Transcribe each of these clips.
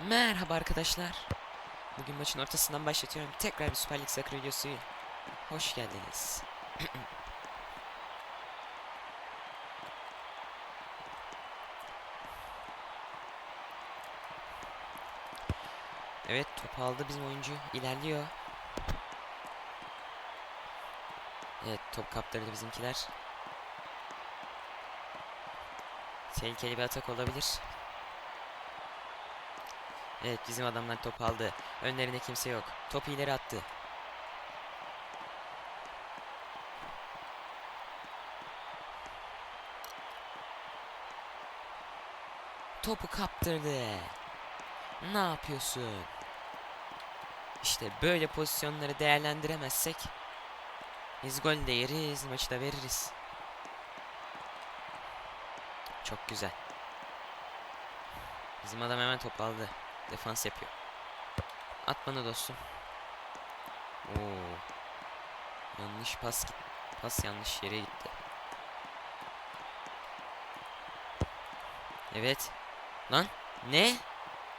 Merhaba arkadaşlar. Bugün maçın ortasından başlatıyorum. Tekrar bir Süper Lig Soccer videosu. Hoş geldiniz. evet top aldı bizim oyuncu. ilerliyor. Evet top kaptırdı bizimkiler. Tehlikeli bir atak olabilir. Evet bizim adamlar top aldı. Önlerinde kimse yok. Topu ileri attı. Topu kaptırdı. Ne yapıyorsun? İşte böyle pozisyonları değerlendiremezsek biz gol de yeriz, maçı da veririz. Çok güzel. Bizim adam hemen top aldı. Defans yapıyor. At bana dostum. Oo. Yanlış pas pas yanlış yere gitti. Evet. Lan ne?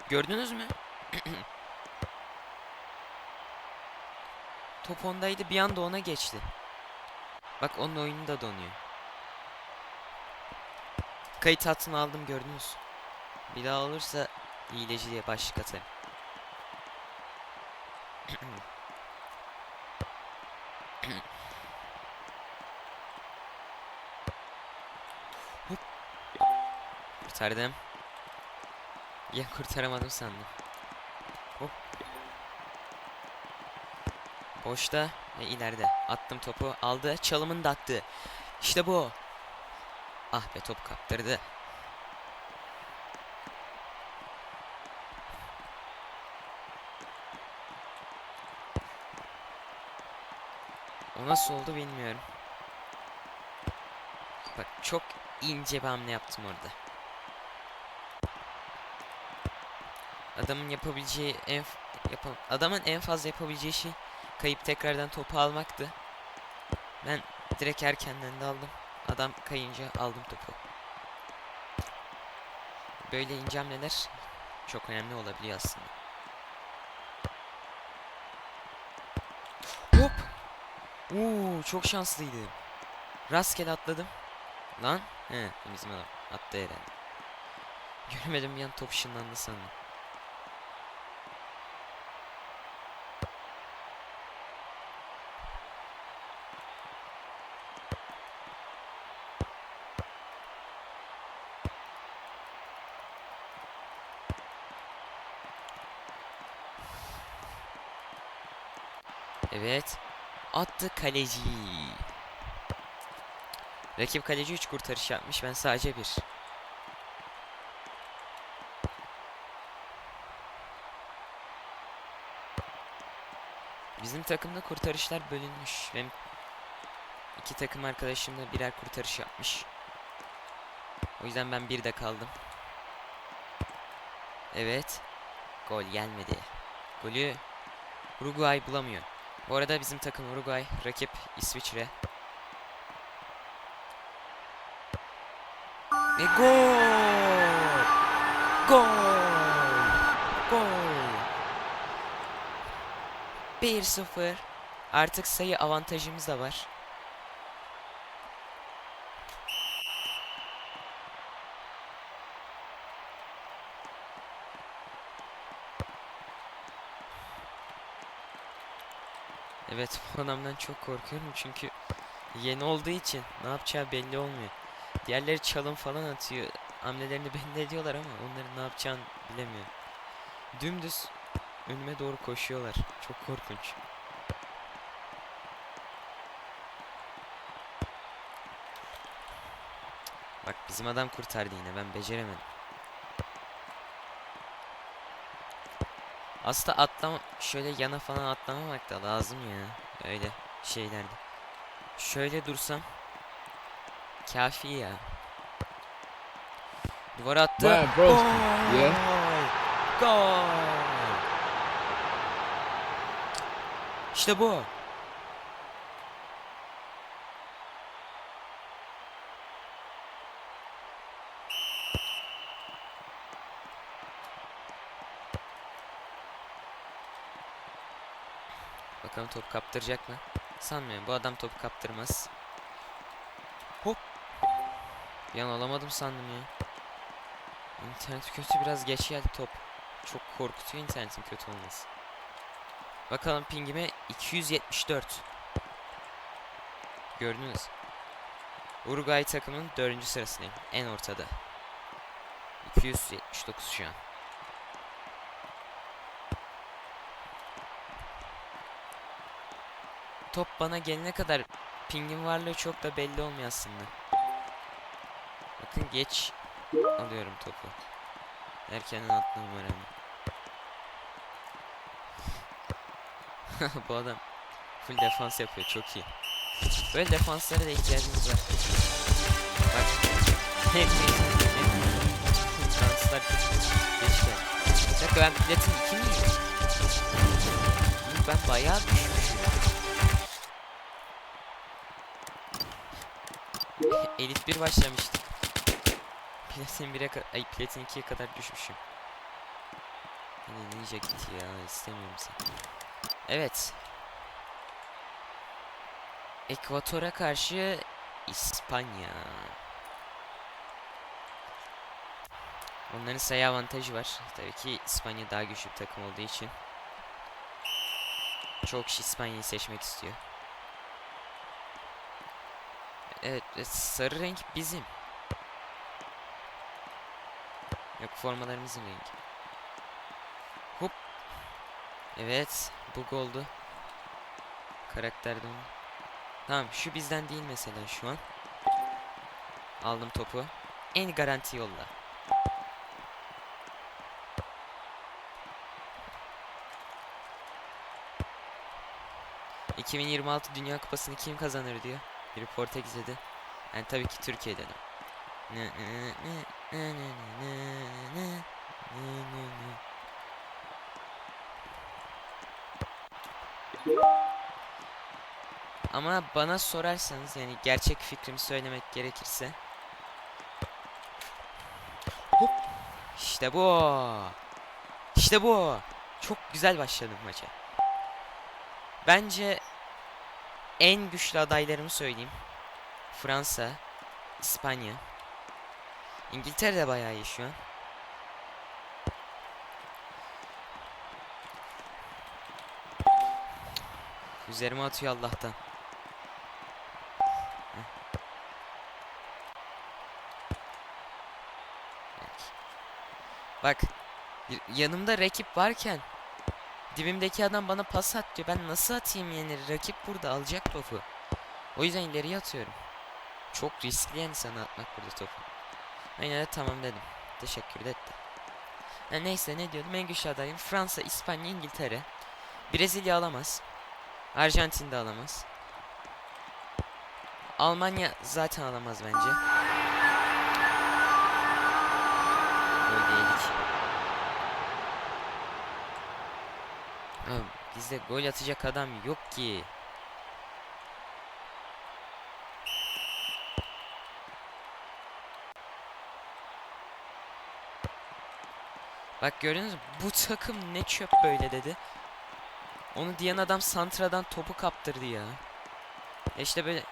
Gördünüz mü? Top ondaydı bir anda ona geçti. Bak onun oyunu da donuyor. Kayıt hatını aldım gördünüz. Bir daha olursa hileci diye başlık atarım. Hop. Kurtardım. Ya kurtaramadım sandım. Hop. Boşta ve ileride. Attım topu. Aldı. Çalımını da attı. İşte bu. Ah be top kaptırdı. O nasıl oldu bilmiyorum. Bak çok ince bir hamle yaptım orada. Adamın yapabileceği en yapa- adamın en fazla yapabileceği şey kayıp tekrardan topu almaktı. Ben direkt erkenden de aldım. Adam kayınca aldım topu. Böyle ince hamleler çok önemli olabiliyor aslında. Hop! Oo, çok şanslıydım. Rastgele atladım. Lan? He, bizim adam. Attı herhalde. Göremedim bir an top ışınlandı sandım. Evet. Attı kaleci. Rakip kaleci 3 kurtarış yapmış. Ben sadece bir. Bizim takımda kurtarışlar bölünmüş. Benim iki takım arkadaşım da birer kurtarış yapmış. O yüzden ben bir de kaldım. Evet. Gol gelmedi. Golü Uruguay bulamıyor. Bu arada bizim takım Uruguay, rakip İsviçre. Ve gol! Gol! Gol! 1-0. Artık sayı avantajımız da var. Evet bu adamdan çok korkuyorum çünkü yeni olduğu için ne yapacağı belli olmuyor. Diğerleri çalım falan atıyor. Hamlelerini belli ediyorlar ama onların ne yapacağını bilemiyorum. Dümdüz önüme doğru koşuyorlar. Çok korkunç. Bak bizim adam kurtardı yine ben beceremedim. Aslında atlama şöyle yana falan atlamamak da lazım ya. Öyle şeylerde. Şöyle dursam kafi ya. Duvara attı. Man, bro. Gol! Yeah. Gol! İşte bu. Bakalım top kaptıracak mı? Sanmıyorum. Bu adam topu kaptırmaz. Hop. Bir an alamadım sandım ya. İnternet kötü biraz geç geldi top. Çok korkutuyor internetin kötü olması. Bakalım pingime 274. Gördünüz. Uruguay takımının 4. sırasındayım. En ortada. 279 şu an. Top bana gelene kadar pingin varlığı çok da belli olmuyor aslında. Bakın geç alıyorum topu. Erkenden atlamam önemli. Bu adam full defans yapıyor çok iyi. Böyle defanslara da ihtiyacımız var. Bak hep hep translar geç geldi. Bir dakika ben platin 2 miyim? Ben bayağı düşmüşüm. Elif 1 başlamıştık. Platin 1'e kadar, ay Platin 2'ye kadar düşmüşüm. Hani ninja git ya istemiyorum seni. Evet. Ekvator'a karşı İspanya. Onların sayı avantajı var. Tabii ki İspanya daha güçlü bir takım olduğu için. Çok kişi İspanya'yı seçmek istiyor. Evet, e, sarı renk bizim. Yok formalarımızın rengi. Hop. Evet, bug oldu. Karakterde. Tamam, şu bizden değil mesela şu an. Aldım topu. En garanti yolla. ...2026 Dünya Kupası'nı kim kazanır diyor. Biri Portekiz'de. Yani tabii ki Türkiye'de de. Ama bana sorarsanız yani gerçek fikrimi söylemek gerekirse Hop işte bu İşte bu çok güzel başladım maça Bence en güçlü adaylarımı söyleyeyim. Fransa, İspanya. İngiltere de bayağı iyi şu an. Üzerime atıyor Allah'tan. Bak yanımda rakip varken dibimdeki adam bana pas at diyor. Ben nasıl atayım yani rakip burada alacak topu. O yüzden ileriye atıyorum. Çok riskli yani atmak burada topu. Yine de tamam dedim. Teşekkür de etti. Ha, neyse ne diyordum en güçlü adayım Fransa, İspanya, İngiltere. Brezilya alamaz. Arjantin de alamaz. Almanya zaten alamaz bence. Gol değildik. Abi, bizde gol atacak adam yok ki. Bak gördünüz mü? Bu takım ne çöp böyle dedi. Onu diyen adam Santra'dan topu kaptırdı ya. Ya işte böyle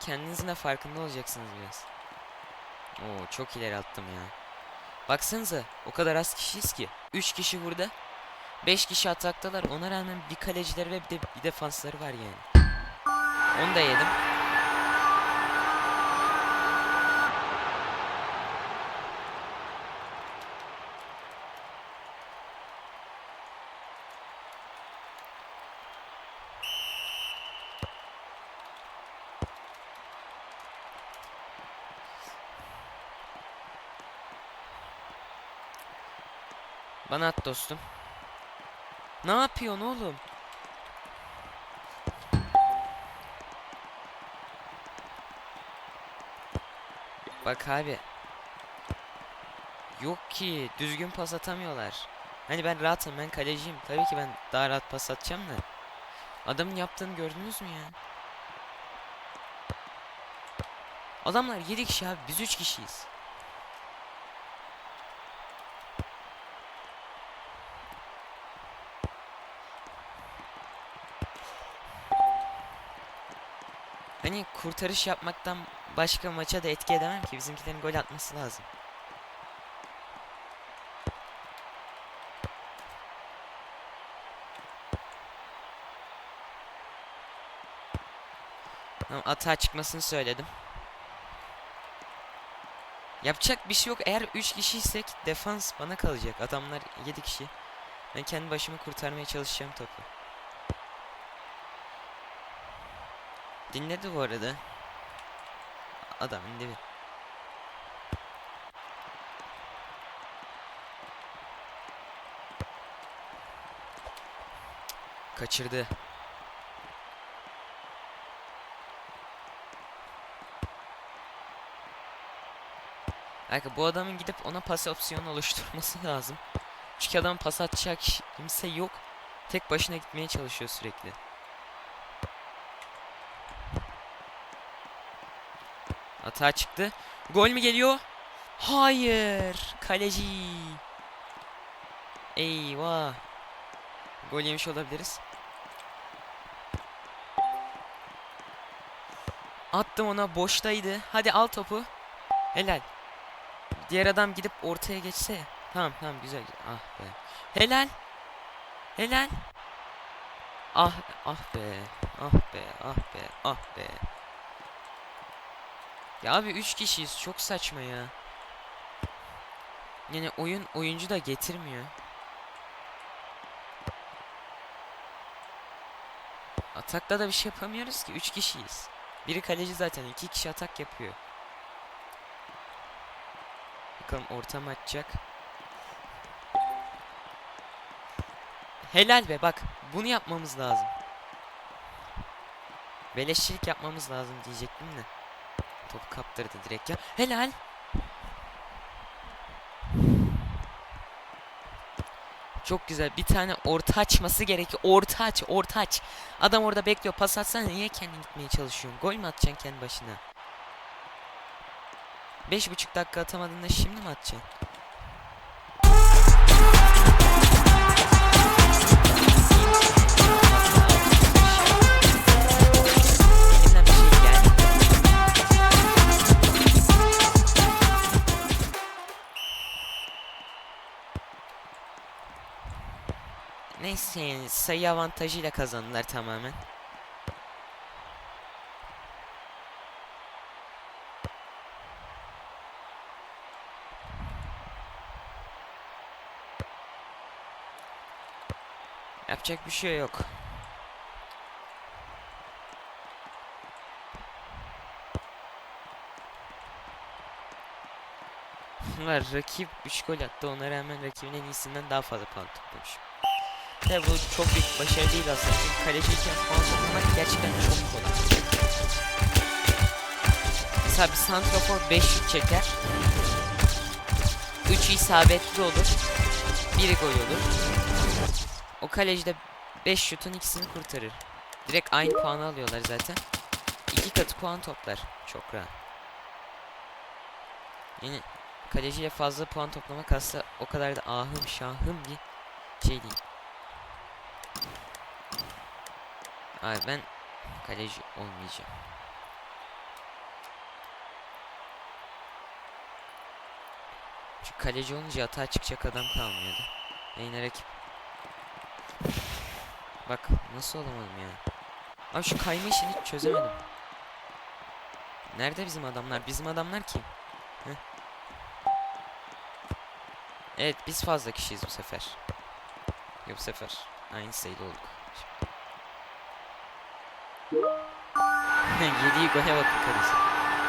kendinizin de farkında olacaksınız biraz. Oo çok ileri attım ya. Baksanıza o kadar az kişiyiz ki. 3 kişi burada. 5 kişi ataktalar. Ona rağmen bir kalecileri ve bir de bir defansları var yani. Onu da yedim. Bana at dostum. Ne yapıyorsun oğlum? Bak abi. Yok ki düzgün pas atamıyorlar. Hani ben rahatım ben kaleciyim. Tabii ki ben daha rahat pas atacağım da. Adamın yaptığını gördünüz mü ya? Adamlar 7 kişi abi biz 3 kişiyiz. Hani kurtarış yapmaktan başka maça da etki edemem ki. Bizimkilerin gol atması lazım. Tamam atağa çıkmasını söyledim. Yapacak bir şey yok. Eğer 3 kişiysek defans bana kalacak. Adamlar 7 kişi. Ben kendi başıma kurtarmaya çalışacağım topu. Dinledi bu arada. Adam indi bir. Kaçırdı. Belki bu adamın gidip ona pas opsiyonu oluşturması lazım. Çünkü adam pas atacak kimse yok. Tek başına gitmeye çalışıyor sürekli. Hata çıktı. Gol mü geliyor? Hayır. Kaleci. Eyvah. Gol yemiş olabiliriz. Attım ona boştaydı. Hadi al topu. Helal. Diğer adam gidip ortaya geçse. Tamam tamam güzel. Ah be. Helal. Helal. Ah ah be. Ah be. Ah be. Ah be. Ya abi 3 kişiyiz. Çok saçma ya. Yani oyun oyuncu da getirmiyor. Atakta da bir şey yapamıyoruz ki. 3 kişiyiz. Biri kaleci zaten. 2 kişi atak yapıyor. Bakalım ortam açacak. Helal be bak. Bunu yapmamız lazım. Beleşçilik yapmamız lazım diyecektim de. Topu kaptırdı direkt ya. Helal. Çok güzel. Bir tane orta açması gerekiyor. Orta aç, orta aç. Adam orada bekliyor. Pas atsana niye kendin gitmeye çalışıyorsun? Gol mü atacaksın kendi başına? Beş buçuk dakika atamadığında şimdi mi atacaksın? Neyse sayı avantajıyla kazandılar tamamen. Yapacak bir şey yok. Var rakip 3 gol attı ona rağmen rakibin en iyisinden daha fazla puan toplamış. Tabi bu çok büyük başarı değil aslında çünkü kaleciyken puan toplamak gerçekten çok kolay. Mesela bir santrafor 5 şut çeker. 3 isabetli olur. Biri gol olur. O kaleci de 5 şutun ikisini kurtarır. Direkt aynı puanı alıyorlar zaten. İki katı puan toplar. Çok rahat. Yani kaleciyle fazla puan toplamak aslında o kadar da ahım şahım bir şey değil. Abi ben kaleci olmayacağım. Çünkü kaleci olunca hata çıkacak adam kalmıyordu. Yine rakip Bak nasıl olamadım ya. Abi şu kayma işini hiç çözemedim. Nerede bizim adamlar? Bizim adamlar kim? Heh. Evet biz fazla kişiyiz bu sefer. Yok bu sefer. Aynı sayıda olduk. Yediği gole bakın kaleci.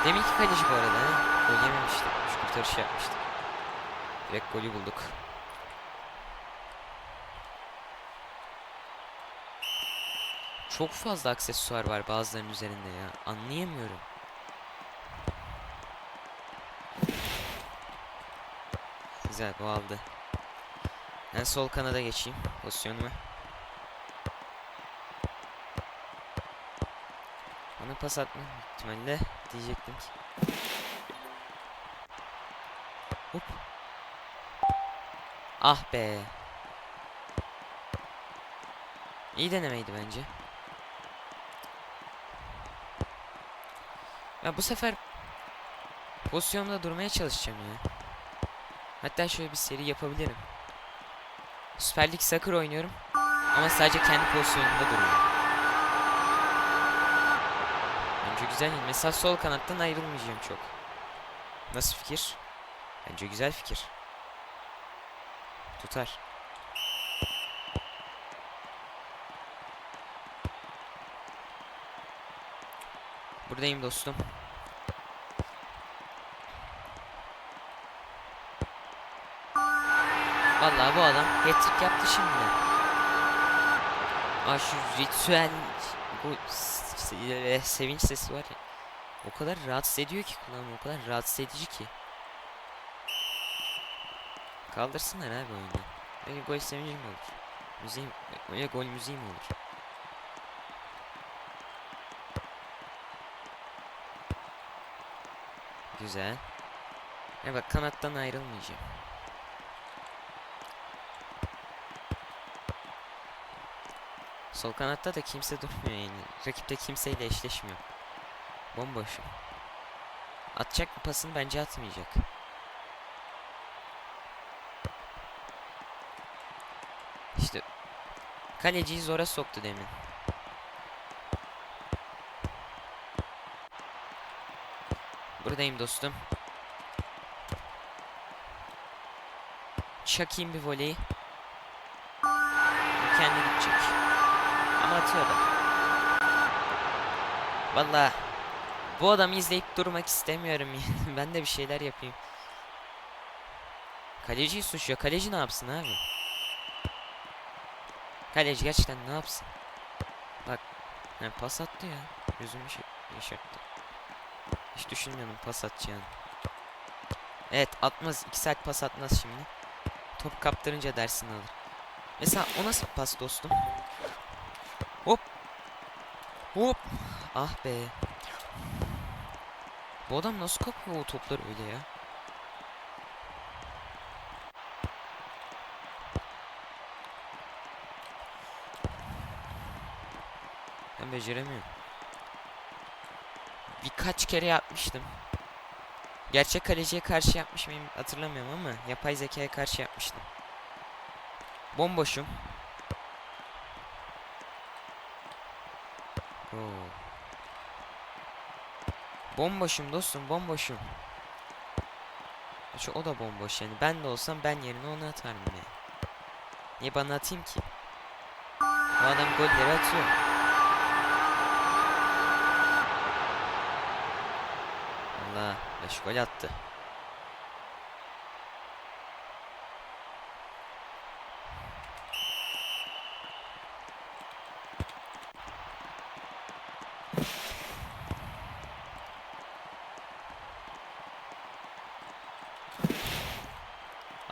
Deminki kaleci bu arada. Gol yememişti. Üç kurtarış yapmıştı. Direkt golü bulduk. Çok fazla aksesuar var bazılarının üzerinde ya. Anlayamıyorum. Güzel bu aldı. Ben sol kanada geçeyim pozisyonuma. Bana pas atma ihtimalle diyecektim ki. Hop. Ah be. İyi denemeydi bence. Ya bu sefer pozisyonda durmaya çalışacağım ya. Hatta şöyle bir seri yapabilirim. Süper Lig Soccer oynuyorum. Ama sadece kendi pozisyonumda duruyorum. Bence güzel. Mesela sol kanattan ayrılmayacağım çok. Nasıl fikir? Bence güzel fikir. Tutar. Buradayım dostum. Vallahi bu adam hat-trick yaptı şimdi. Aa şu ritüel bu s- sevinç sesi var ya. O kadar rahatsız ediyor ki kulağımı. O kadar rahatsız edici ki. Kaldırsınlar abi oyunu. Öyle gol sevinci mi olur? Müziğim, öyle gol müziği mi olur? Güzel. Ya bak kanattan ayrılmayacağım. Sol kanatta da kimse durmuyor yani. Rakipte kimseyle eşleşmiyor. Bomboşum. Atacak mı pasını bence atmayacak. İşte kaleciyi zora soktu demin. Buradayım dostum. Çakayım bir voleyi. Kendi gidecek. Ama atıyor da. Valla bu adamı izleyip durmak istemiyorum ben de bir şeyler yapayım. Kaleciyi suçluyor. Kaleci ne yapsın abi? Kaleci gerçekten ne yapsın? Bak. Yani pas attı ya. Gözümü şey yaşarttı. Hiç düşünmüyordum pas atacağını. Evet atmaz. 2 saat pas atmaz şimdi. Top kaptırınca dersini alır. Mesela o nasıl pas dostum? Hop. Hop. Ah be. Bu adam nasıl kapıyor o topları öyle ya? Ben beceremiyorum. Birkaç kere yapmıştım. Gerçek kaleciye karşı yapmış mıyım hatırlamıyorum ama yapay zekaya karşı yapmıştım. Bomboşum. Oo. Bomboşum dostum bomboşum. Şu o da bomboş yani. Ben de olsam ben yerine onu atarım yani. Niye bana atayım ki? O adam golleri atıyor. Allah 5 gol attı.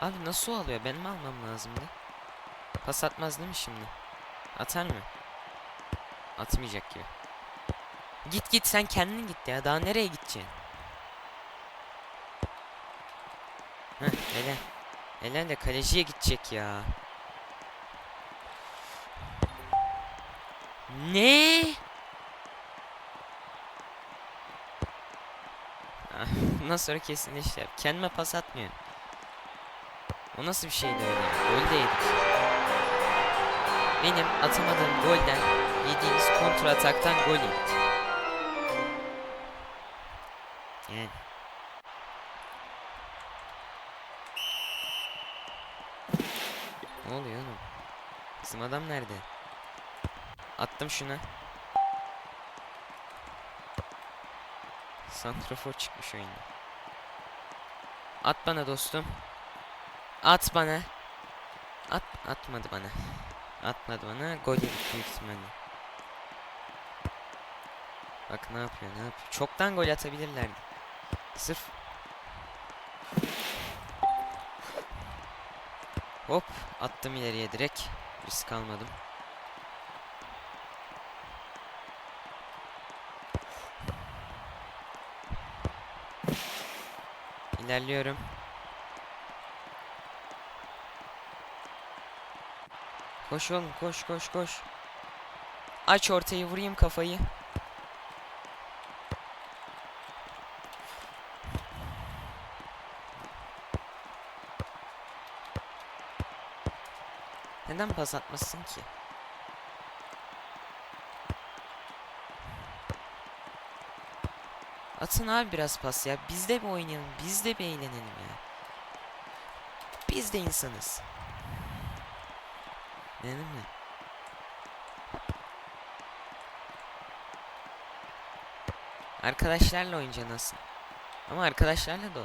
Abi nasıl alıyor? Benim almam lazımdı. Pas atmaz değil mi şimdi? Atar mı? Atmayacak gibi. Git git sen kendin git ya. Daha nereye gideceksin? Heh Elen. Elen de kaleciye gidecek ya. Ne? Ah, Bundan sonra kesinleşti. Kendime pas atmıyorum. O nasıl bir şeydi öyle? Gol de. Benim atamadığım golden yediğimiz kontra ataktan gol yedik. Yani. Ne oluyor oğlum? Bizim adam nerede? Attım şuna. Santrafor çıkmış oyunda. At bana dostum. At bana. At atmadı bana. Atmadı bana. Gol yedik. Bak ne yapıyor ne yapıyor. Çoktan gol atabilirlerdi. Sırf Hop attım ileriye direkt. Risk almadım. İlerliyorum. Koş oğlum koş koş koş. Aç ortayı vurayım kafayı. Neden pas atmasın ki? Atın abi biraz pas ya. Biz de bir oynayalım. Biz de bir eğlenelim ya. Biz de insanız. Değil mi? Arkadaşlarla oynayacaksın nasıl? Ama arkadaşlarla da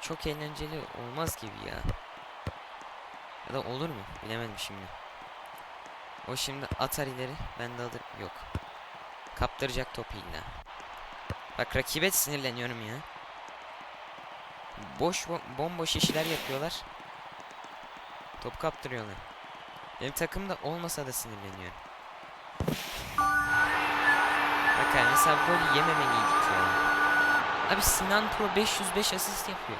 çok eğlenceli olmaz gibi ya. Ya da olur mu? Bilemedim şimdi. O şimdi atar ileri. Ben de alır. Yok. Kaptıracak topu illa. Bak rakibe sinirleniyorum ya. Boş bo- bomboş işler yapıyorlar. Top kaptırıyorlar. Benim takımda olmasa da sinirleniyorum. Bak yani mesela gol yememeliydik ya. Abi Sinan Pro 505 asist yapıyor.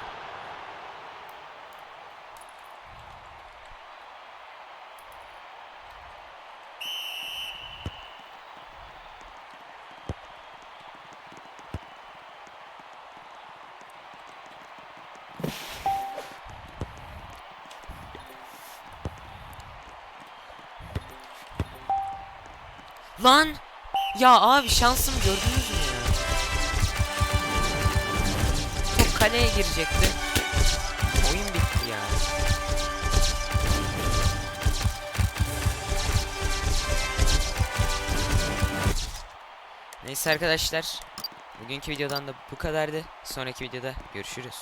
Lan! Ya abi şansım gördünüz mü ya? Top kaleye girecekti. Oyun bitti ya. Neyse arkadaşlar. Bugünkü videodan da bu kadardı. Sonraki videoda görüşürüz.